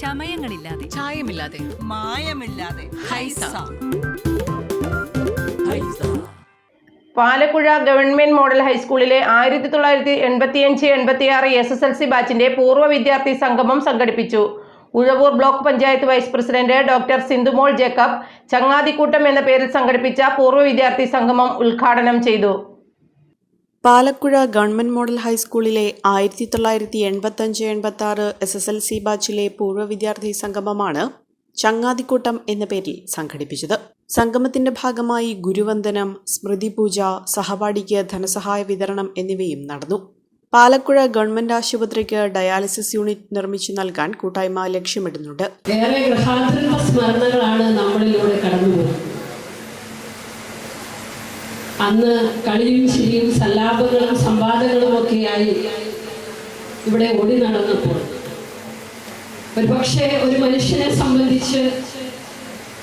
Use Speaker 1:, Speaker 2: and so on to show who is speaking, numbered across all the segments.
Speaker 1: ചമയങ്ങളില്ലാതെ.
Speaker 2: ചായമില്ലാതെ.
Speaker 3: മായമില്ലാതെ.
Speaker 2: ഹൈസ.
Speaker 4: പാലക്കുഴ ഗവൺമെന്റ് മോഡൽ ഹൈസ്കൂളിലെ ആയിരത്തി തൊള്ളായിരത്തി എൺപത്തിയഞ്ച് എൺപത്തിയാറ് എസ് എസ് എൽ സി ബാച്ചിന്റെ പൂർവ വിദ്യാർത്ഥി സംഗമം സംഘടിപ്പിച്ചു. Uzhavoor block panchayat vice president doctor Sindhumol Jacob ചങ്ങാതിക്കൂട്ടം എന്ന പേരിൽ സംഘടിപ്പിച്ച പൂർവ വിദ്യാർത്ഥി സംഗമം ഉദ്ഘാടനം ചെയ്തു.
Speaker 5: പാലക്കുഴ ഗവൺമെന്റ് മോഡൽ ഹൈസ്കൂളിലെ ആയിരത്തി തൊള്ളായിരത്തി എൺപത്തഞ്ച് എൺപത്തി ആറ് എസ് എസ് എൽ സി ബാച്ചിലെ പൂർവ വിദ്യാർത്ഥി സംഗമമാണ് ചങ്ങാതിക്കൂട്ടം എന്ന പേരിൽ സംഘടിപ്പിച്ചത്. സംഗമത്തിന്റെ ഭാഗമായി ഗുരുവന്ദനം സ്മൃതിപൂജ സഹപാഠിക്ക് ധനസഹായ വിതരണം എന്നിവയും നടന്നു. പാലക്കുഴ ഗവൺമെന്റ് ആശുപത്രിക്ക് ഡയാലിസിസ് യൂണിറ്റ് നിർമ്മിച്ചു നൽകാൻ കൂട്ടായ്മ ലക്ഷ്യമിടുന്നുണ്ട്.
Speaker 6: ഏറെ സ്മരണകളാണ് നമ്മളിലൂടെ അന്ന് കളിയും ചിരിയും സല്ലാപങ്ങളും സംവാദങ്ങളും ഒക്കെയായി ഇവിടെ ഓടി നടന്നപ്പോൾ. ഒരുപക്ഷെ ഒരു മനുഷ്യനെ സംബന്ധിച്ച്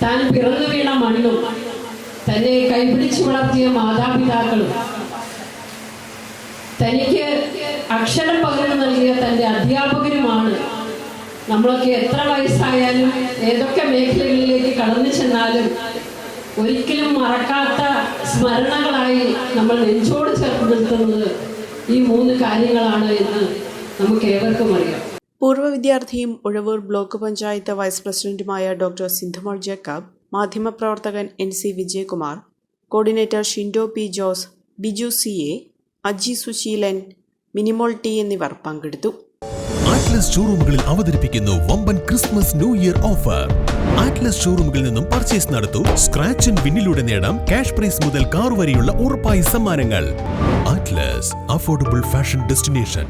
Speaker 6: താൻ പിറന്നു വീണ മണ്ണും തന്നെ കൈപിടിച്ചു വളർത്തിയ മാതാപിതാക്കളും തനിക്ക് അക്ഷരം പകരം നൽകിയ തന്റെ അധ്യാപകരുമാണ്. നമ്മളൊക്കെ എത്ര വയസ്സായാലും ഏതൊക്കെ മേഖലകളിലേക്ക് കടന്നു ചെന്നാലും ഒരിക്കലും മറക്കാത്ത സ്മരണകളായി നമ്മൾ നെഞ്ചോട് ചേർത്ത് നിർത്തുന്നത് ഈ മൂന്ന് കാര്യങ്ങളാണ് എന്ന് നമുക്ക് ഏവർക്കും അറിയാം.
Speaker 5: പൂർവ വിദ്യാർത്ഥിയും ഉഴവൂർ ബ്ലോക്ക് പഞ്ചായത്ത് വൈസ് പ്രസിഡന്റുമായ ഡോക്ടർ സിന്ധുമോൾ ജേക്കബ് മാധ്യമപ്രവർത്തകൻ N C Vijayakumar coordinator Shindo P Jose Biju C A Aji Susheelan Minimol T എന്നിവർ പങ്കെടുത്തു.
Speaker 7: ആറ്റ്ലസ് ഷോറൂമുകളിൽ അവതരിപ്പിക്കുന്നു വമ്പൻ Christmas new year offer Atlas ഷോറൂമുകളിൽ നിന്നും പർച്ചേസ് നടത്തൂ സ്ക്രാച്ച് ആൻഡ് വിന്നിലൂടെ നേടാം ക്യാഷ് പ്രൈസ് മുതൽ കാർ വരെയുള്ള ഉറപ്പായ സമ്മാനങ്ങൾ. Atlas affordable fashion destination